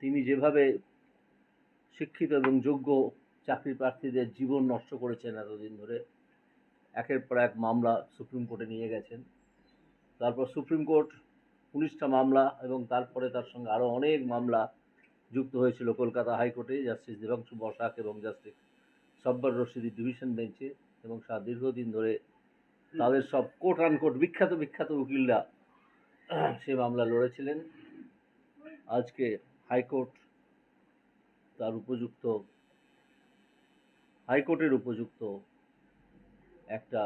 তিনি যেভাবে শিক্ষিত এবং যোগ্য চাকরি প্রার্থীদের জীবন নষ্ট করেছেন এতদিন ধরে, একের পর এক মামলা সুপ্রিম কোর্টে নিয়ে গেছেন। তারপর সুপ্রিম কোর্ট উনিশটা মামলা এবং তারপরে তার সঙ্গে আরও অনেক মামলা যুক্ত হয়েছিল কলকাতা হাইকোর্টে, জাস্টিস দেবাংশু বসাক এবং জাস্টিস সব্বর রশিদি ডিভিশন বেঞ্চে এবং সারা দীর্ঘদিন ধরে তাদের সব কোর্ট আনকোর্ট বিখ্যাত বিখ্যাত উকিলরা সে মামলা লড়েছিলেন। আজকে হাইকোর্ট তার উপযুক্ত, হাইকোর্টের উপযুক্ত একটা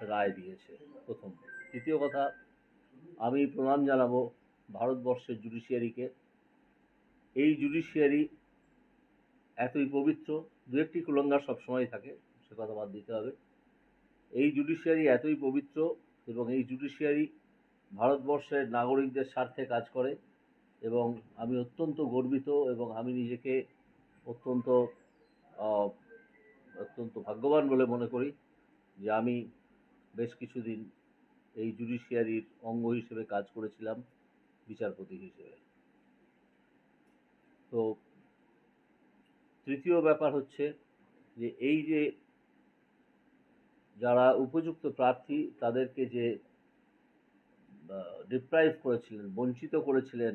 রায় দিয়েছে প্রথম। দ্বিতীয় কথা, আমি প্রণাম জানাব ভারতবর্ষের জুডিশিয়ারিকে। এই জুডিশিয়ারি এতই পবিত্র, দু একটি কুলঙ্গার সবসময় থাকে, সে কথা বাদ দিতে হবে। এই জুডিশিয়ারি এতই পবিত্র এবং এই জুডিশিয়ারি ভারতবর্ষের নাগরিকদের স্বার্থে কাজ করে এবং আমি অত্যন্ত গর্বিত এবং আমি নিজেকে অত্যন্ত অত্যন্ত ভাগ্যবান বলে মনে করি যে আমি বেশ কিছুদিন এই জুডিশিয়ারির অঙ্গ হিসেবে কাজ করেছিলাম, বিচারপতি হিসেবে। তো তৃতীয় ব্যাপার হচ্ছে যে এই যে যারা উপযুক্ত প্রার্থী তাদেরকে যে ডিপ্রাইভ করেছিলেন, বঞ্চিত করেছিলেন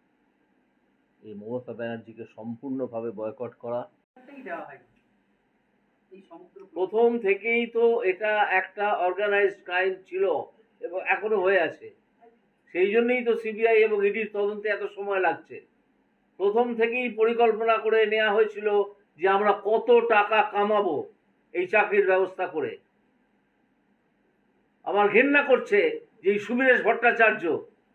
এই মমতা ব্যানার্জিকে সম্পূর্ণভাবে বয়কট করা। প্রথম থেকেই তো এটা একটা অর্গানাইজড ক্রাইম ছিল এবং এখনও হয়ে আছে। সেই জন্যই তো সিবিআই এবং ইডির তদন্তে এত সময় লাগছে। প্রথম থেকেই পরিকল্পনা করে নেওয়া হয়েছিল যে আমরা কত টাকা কামাবো এই চাকরির ব্যবস্থা করে। আমার ঘেন্না করছে যে এই সুমিরেশ ভট্টাচার্য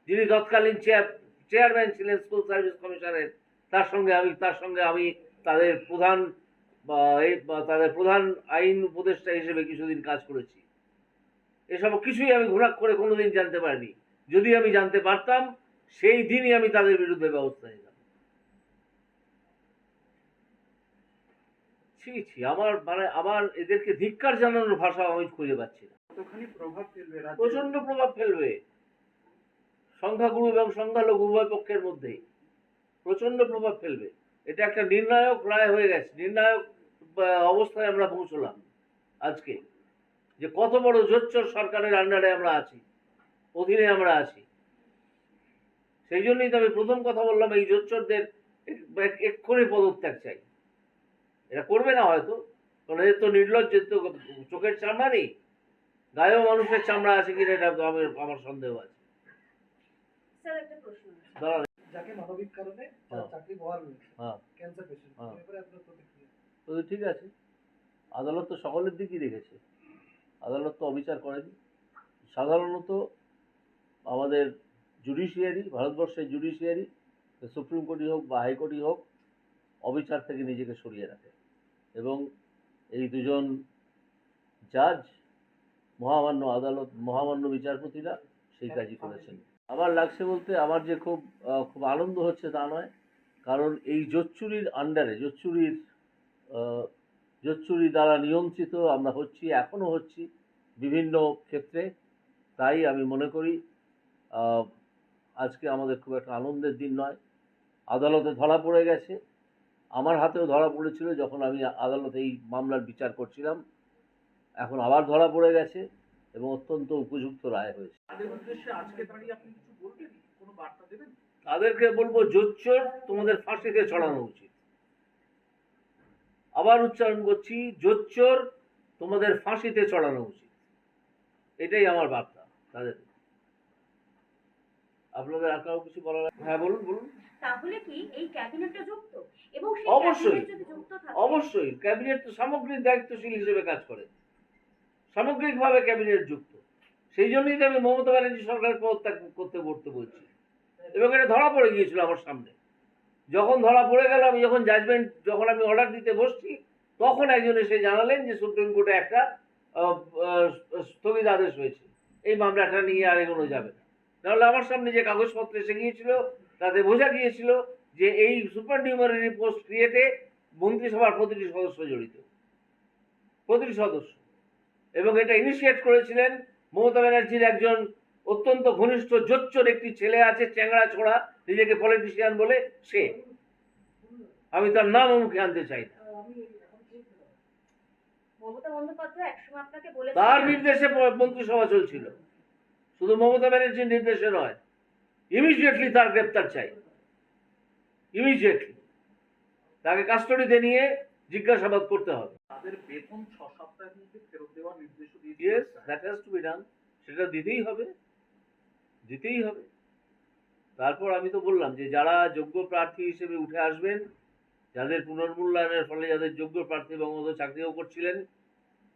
যিনি তৎকালীন চেয়ার চেয়ারম্যান ছিলেন স্কুল সার্ভিস কমিশনের। তার সঙ্গে আমি তার সঙ্গে আমি তাদের প্রধান তাদের প্রধান আইন উপদেষ্টা হিসেবে কিছুদিন কাজ করেছি। এসব কিছুই আমি ঘোরাক করে কোনোদিন জানতে পারিনি। যদি আমি জানতে পারতাম সেই দিনই আমি তাদের বিরুদ্ধে ব্যবস্থা নিতাম। ছি ছি আমার মানে আমার এদেরকে ধিক্কার জানানোর ভাষা আমি খুঁজে পাচ্ছি না। কতখানি প্রভাব ফেলবে প্রচণ্ড প্রভাব ফেলবে। সংখ্যাগুরু এবং সংখ্যালঘু উভয় পক্ষের মধ্যেই। প্রচণ্ড প্রভাব ফেলবে। এটা একটা নির্ণায়ক রায় হয়ে গেছে। নির্ণায়ক অবস্থায় আমরা পৌঁছলাম আজকে। যে কত বড় জোচ্চর সরকারের আন্ডারে আমরা আছি, অধীনে আমরা আছি। সেই জন্যই তো আমি প্রথম কথা বললাম, এই জোচ্চরদের এক- এক- এক্ষুনি পদত্যাগ চাই। এটা করবে না হয়তো, কারণ এদের তো নির্লজ্জ তো চোখের চামড়া নেই। গায়েও মানুষের চামড়া আছে কিনা এটা আমার সন্দেহ আছে। স্যার একটা প্রশ্ন আছে। যাকে মানবিক কারণে হ্যাঁ। চাকরি বহাল হ্যাঁ। Cancer patient. হ্যাঁ। এবারে আপনার প্রতিক্রিয়া? তো ঠিক আছে। আদালত তো সকলের দিকই দেখেছে। আদালত তো অবিচার করেনি। সাধারণত আমাদের জুডিশিয়ারি ভারতবর্ষের জুডিশিয়ারি সুপ্রিম কোর্টই হোক বা হাইকোর্টই হোক অবিচার থেকে নিজেকে সরিয়ে রাখে। এবং এই দুজন জাজ মহামান্য আদালত মহামান্য বিচারপতিরা সেই কাজই করেছেন। আমার লাগছে বলতে আমার যে খুব খুব আনন্দ হচ্ছে তা নয়। কারণ এই জোচ্চুরির আন্ডারে জোচ্চুরির জোচ্চুরি দ্বারা নিয়ন্ত্রিত আমরা হচ্ছি, এখনও হচ্ছি বিভিন্ন ক্ষেত্রে। তাই আমি মনে করি আজকে আমাদের খুব একটা আনন্দের দিন নয়। আদালতে ধরা পড়ে গেছে। আমার হাতেও ধরা পড়েছিল যখন আমি আদালতে এই মামলার বিচার করছিলাম। এখন আবার ধরা পড়ে গেছে। এবং অত্যন্ত উপযুক্ত রায় হয়েছে। তাদের উদ্দেশ্যে আজকে দাঁড়িয়ে আপনি কিছু বলবেন? কোনো বার্তা দেবেন? তাদেরকে বলব জোচ্চোর তোমাদের ফাঁসিতে চড়ানো উচিত। আবার উচ্চারণ করছি জোচ্চোর তোমাদের ফাঁসিতে চড়ানো উচিত। এটাই আমার বার্তা তাদের। আপনাদের আর কারও কিছু বলার হ্যাঁ বলুন বলুন। তাহলে কি এই ক্যাবিনেটটা যুক্ত? এবং সেই অবশ্যই। যুক্ত থাকে? অবশ্যই। ক্যাবিনেট তো সামগ্রিক দায়িত্বশীল হিসেবে কাজ করে। সামগ্রিকভাবে ক্যাবিনেট যুক্ত। সেই জন্যই তো আমি মমতা ব্যানার্জি সরকারের পদত্যাগ করতে করতে বলছি। এবং এটা ধরা পড়ে গিয়েছিল আমার সামনে। যখন ধরা পড়ে গেল, আমি যখন জাজমেন্ট যখন আমি অর্ডার দিতে বসছি, তখন একজন এসে জানালেন যে সুপ্রিম কোর্টে একটা স্থগিত আদেশ হয়েছে। এই মামলাটা নিয়ে আর এগোনো যাবে না। নাহলে আমার সামনে যে কাগজপত্র এসে গিয়েছিল, তাতে বোঝা গিয়েছিল যে এই সুপার নিউমারি পোস্ট ক্রিয়েটে মন্ত্রিসভার প্রতিটি সদস্য জড়িত। প্রতিটি সদস্য। এবং এটা ইনিশিয়েট করেছিলেন মমতা ব্যানার্জির একজন অত্যন্ত ঘনিষ্ঠ জোচ্চর একটি ছেলে আছে চ্যাংড়া ছোড়া নিজেকে পলিটিশিয়ান বলে সে। আমি তার নাম মুখে আনতে চাই না। তার নির্দেশে মন্ত্রিসভা চলছিল। শুধু মমতা ব্যানার্জির নির্দেশে নয় ইমিডিয়েটলি তার গ্রেপ্তার চাই। ইমিডিয়েটলি তাকে কাস্টডিতে নিয়ে জিজ্ঞাসাবাদ করতে হবে। তাদের বেতন ছ সপ্তাহের মধ্যে ফেরত দেওয়ার নির্দেশ yes that has to be done সেটা দিতেই হবে। দিতেই হবে। তারপর আমি তো বললাম যে যারা যোগ্য প্রার্থী হিসেবে উঠে আসবেন যাদের পুনর্মূল্যায়নের ফলে যাদের যোগ্য প্রার্থী বঙ্গবন্ধু চাকরিও করছিলেন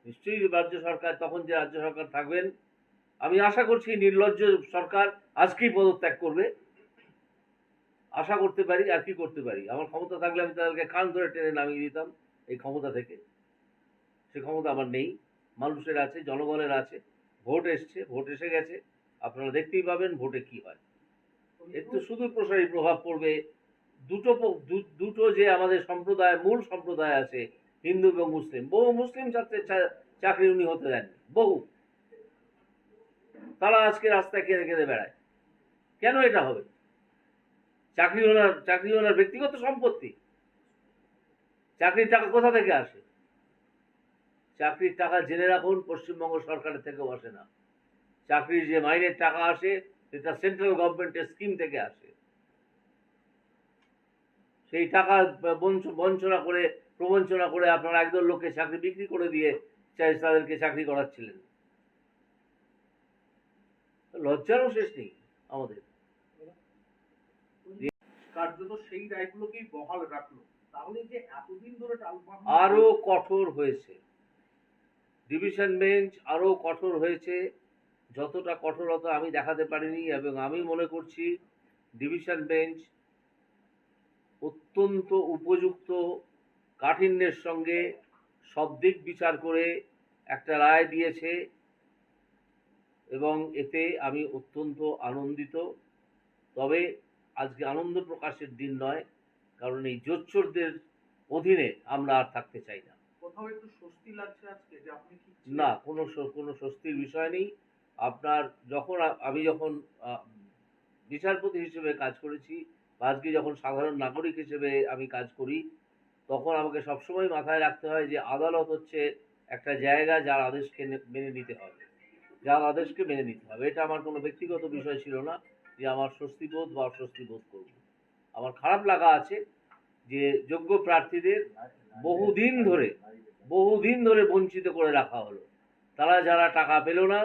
নিশ্চয়ই রাজ্য সরকার তখন যে রাজ্য সরকার থাকবেন আমি আশা করছি নির্লজ্জ সরকার আজকেই পদত্যাগ করবে। আশা করতে পারি আর কি করতে পারি। আমার ক্ষমতা থাকলে আমি তাদেরকে কান ধরে টেনে নামিয়ে দিতাম এই ক্ষমতা থেকে। সে ক্ষমতা আমার নেই। মানুষের আছে, জনগণের আছে। ভোট এসছে, ভোট এসে গেছে। আপনারা দেখতেই পাবেন ভোটে কি হয়। এর তো প্রসারী প্রভাব পড়বে। দুটো দুটো যে আমাদের সম্প্রদায়, মূল সম্প্রদায় আছে, হিন্দু এবং মুসলিম, বহু মুসলিম ছাত্রের চাকরি উনি হতে দেননি, বহু। তারা আজকে রাস্তায় কেঁদে কেঁদে বেড়ায়। কেন এটা হবে? চাকরি ওনার চাকরি ওনার ব্যক্তিগত সম্পত্তি। চাকরির টাকা কোথা থেকে আসে? চাকরির টাকা জেনে রাখুন, পশ্চিমবঙ্গ সরকারের থেকেও আসে না। চাকরির যে মাইনের টাকা আসে, সেটা সেন্ট্রাল গভর্নমেন্টের স্কিম থেকে আসে। সেই টাকা বঞ্চ- বঞ্চনা করে, প্রবঞ্চনা করে আপনারা একদল লোককে চাকরি বিক্রি করে দিয়ে চাই তাদেরকে চাকরি করাচ্ছিলেন। লজ্জারও শেষ নেই আমাদের। কার্যত সেই রায়গুলোকেই বহাল রাখল। তাহলে যে এতদিন ধরে আরও কঠোর হয়েছে। ডিভিশন বেঞ্চ আরও কঠোর হয়েছে। যতটা কঠোরতা আমি দেখাতে পারিনি এবং আমি মনে করছি ডিভিশন বেঞ্চ অত্যন্ত উপযুক্ত কাঠিন্যের সঙ্গে সব দিক বিচার করে একটা রায় দিয়েছে এবং এতে আমি অত্যন্ত আনন্দিত। তবে আজকে আনন্দ প্রকাশের দিন নয় কারণ এই জোচ্চরদের অধীনে আমরা আর থাকতে চাই না। না কোনো কোনো স্বস্তির বিষয় নেই। আপনার যখন আমি যখন বিচারপতি হিসেবে কাজ করেছি বা আজকে যখন সাধারণ নাগরিক হিসেবে আমি কাজ করি তখন আমাকে সবসময় মাথায় রাখতে হয় যে আদালত হচ্ছে একটা জায়গা যার আদেশকে মেনে নিতে হবে। যার আদেশকে মেনে নিতে হবে। এটা আমার কোনো ব্যক্তিগত বিষয় ছিল না। যে আমার স্বস্তিবোধ বা অস্বস্তি বোধ করব। আমার খারাপ লাগা আছে যে যোগ্য প্রার্থীদের বহুদিন ধরে বহুদিন ধরে বঞ্চিত করে রাখা হলো। তারা যারা টাকা পেল না,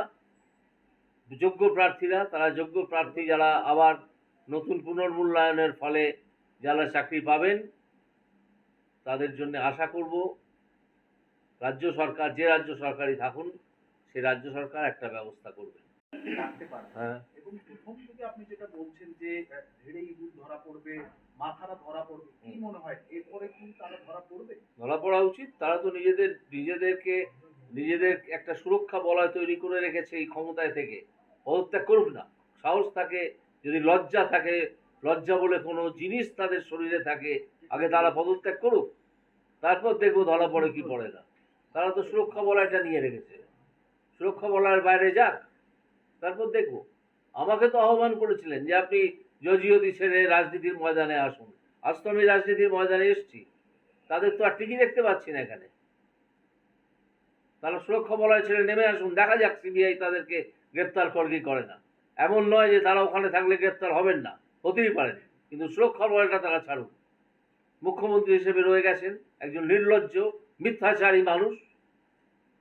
যোগ্য প্রার্থীরা, তারা যোগ্য প্রার্থী যারা আবার নতুন পুনর্মূল্যায়নের ফলে যারা চাকরি পাবেন, তাদের জন্য আশা করব রাজ্য সরকার, যে রাজ্য সরকারই থাকুন, সে রাজ্য সরকার একটা ব্যবস্থা করবে। রাখতে পারেন হ্যাঁ। এবং প্রথম থেকে আপনি যেটা বলছেন যে ধীরে ইঁদুর ধরা পড়বে মাথারা ধরা পড়বে কি মনে হয়? এরপরে কি তারা ধরা পড়বে? ধরা পড়া উচিত। তারা তো নিজেদের নিজেদেরকে নিজেদের একটা সুরক্ষা বলয় তৈরি করে রেখেছে এই ক্ষমতায় থেকে। পদত্যাগ করুক না। সাহস থাকে যদি লজ্জা থাকে লজ্জা বলে কোনো জিনিস তাদের শরীরে থাকে আগে তারা পদত্যাগ করুক। তারপর দেখব ধরা পড়ে কি পড়ে না। তারা তো সুরক্ষা বলয়টা নিয়ে রেখেছে। সুরক্ষা বলয়ের বাইরে যাক। তারপর দেখব আমাকে তো আহ্বান করেছিলেন যে আপনি জজিওদি ছেড়ে রাজনীতির ময়দানে আসুন। আজ তো আমি রাজনীতির ময়দানে এসেছি। তাদের তো আর টিকি দেখতে পাচ্ছি না এখানে। তারা সুরক্ষা বলয় ছেড়ে নেমে আসুন, দেখা যাক সিবিআই তাদেরকে গ্রেপ্তার করে কি করে না। এমন নয় যে তারা ওখানে থাকলে গ্রেপ্তার হবেন না, হতেই পারেন কিন্তু সুরক্ষা বলয়টা তারা ছাড়ুন মুখ্যমন্ত্রী হিসেবে রয়ে গেছেন একজন নির্লজ্জ, মিথ্যাচারী মানুষ।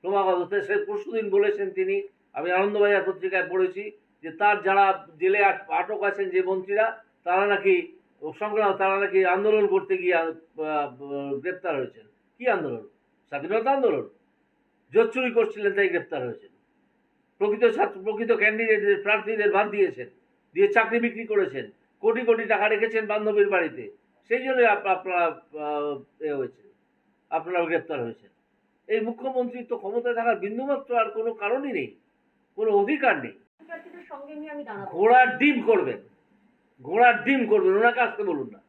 ক্রমাগত সে পরশুদিন বলেছেন তিনি আমি আনন্দবাজার পত্রিকায় পড়েছি যে তার যারা জেলে আট- আটক আছেন যে মন্ত্রীরা, তারা নাকি সংগ্রাম, তারা নাকি আন্দোলন করতে গিয়ে গ্রেপ্তার হয়েছেন। কি আন্দোলন? স্বাধীনতা আন্দোলন? জোর চুরি করছিলেন, তাই গ্রেপ্তার হয়েছেন। প্রকৃত ছাত্র, প্রকৃত ক্যান্ডিডেটদের প্রার্থীদের বাদ দিয়েছেন, দিয়ে চাকরি বিক্রি করেছেন, কোটি কোটি টাকা রেখেছেন বান্ধবীর বাড়িতে। সেই জন্য আপনারা এ হয়েছে আপনারা গ্রেপ্তার হয়েছেন। এই মুখ্যমন্ত্রীর তো ক্ষমতায় থাকার বিন্দুমাত্র আর কোনো কারণই নেই। কোনো অধিকার নেই। ঘোড়ার ডিম করবেন। ঘোড়ার ডিম করবেন ওনাকে আসতে বলুন না।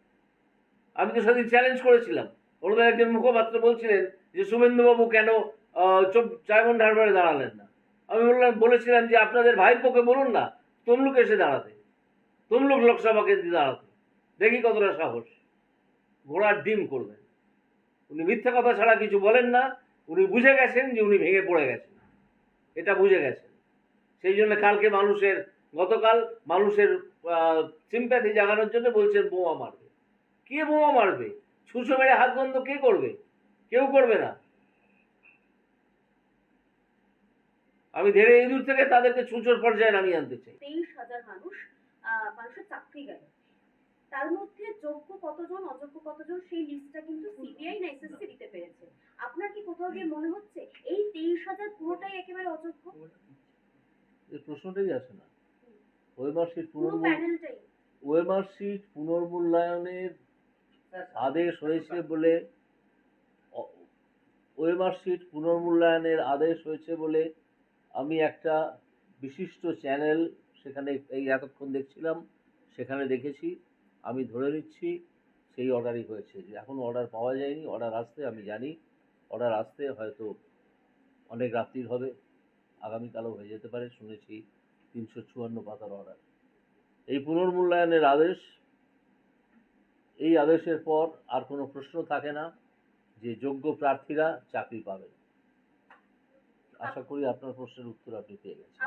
আমি তো সেদিন চ্যালেঞ্জ করেছিলাম। ওনাদের একজন মুখপাত্র বলছিলেন যে শুভেন্দুবাবু কেন চাইমন হারবারে দাঁড়ালেন না? আমি বললাম বলেছিলাম যে আপনাদের ভাইপোকে বলুন না তমলুক এসে দাঁড়াতে। তমলুক লোকসভা কেন্দ্রে দাঁড়াতে। দেখি কতটা সাহস। ঘোড়ার ডিম করবেন। উনি মিথ্যা কথা ছাড়া কিছু বলেন না। উনি বুঝে গেছেন যে উনি ভেঙে পড়ে গেছেন। এটা বুঝে গেছেন। সেই জন্য কালকে মানুষের, গতকাল মানুষের সিম্প্যাথি জাগানোর জন্য বলছেন, বোমা মারবে। কে বোমা মারবে? ছুঁচো মেরে হাত বন্ধ কে করবে? কেউ করবে না। আমি ধীরে ইঁদুর থেকে তাদেরকে ছুঁচোর পর্যায়ে নামিয়ে আনতে চাই। তেইশ হাজার মানুষ মানুষের চাকরি গেল। তার মধ্যে যোগ্য কতজন, অযোগ্য কতজন, সেই লিস্টটা কিন্তু সিবিআই না এসএসসি দিতে পেরেছে। আপনার কি কোথাও গিয়ে মনে হচ্ছে, এই তেইশ হাজার পুরোটাই একেবারে অযোগ্য? এই প্রশ্নটাই আসে না। ওয়েমার পুনর্মূল ওয়েমার পুনর্মূল্যায়নের আদেশ হয়েছে বলে ওয়েমার পুনর্মূল্যায়নের আদেশ হয়েছে বলে আমি একটা বিশিষ্ট চ্যানেল সেখানে এই এতক্ষণ দেখছিলাম সেখানে দেখেছি আমি ধরে নিচ্ছি সেই অর্ডারই হয়েছে। যে এখন অর্ডার পাওয়া যায়নি অর্ডার আসতে আমি জানি অর্ডার আসতে হয়তো অনেক রাত্রির হবে। আগামীকালও হয়ে যেতে পারে, শুনেছি তিনশো চুয়ান্ন পাতার অর্ডার এই পুনর্মূল্যায়নের আদেশ, এই আদেশের পর আর কোনো প্রশ্ন থাকে না যে যোগ্য প্রার্থীরা চাকরি পাবেন। আশা করি আপনার প্রশ্নের উত্তর আপনি পেয়ে গেছেন।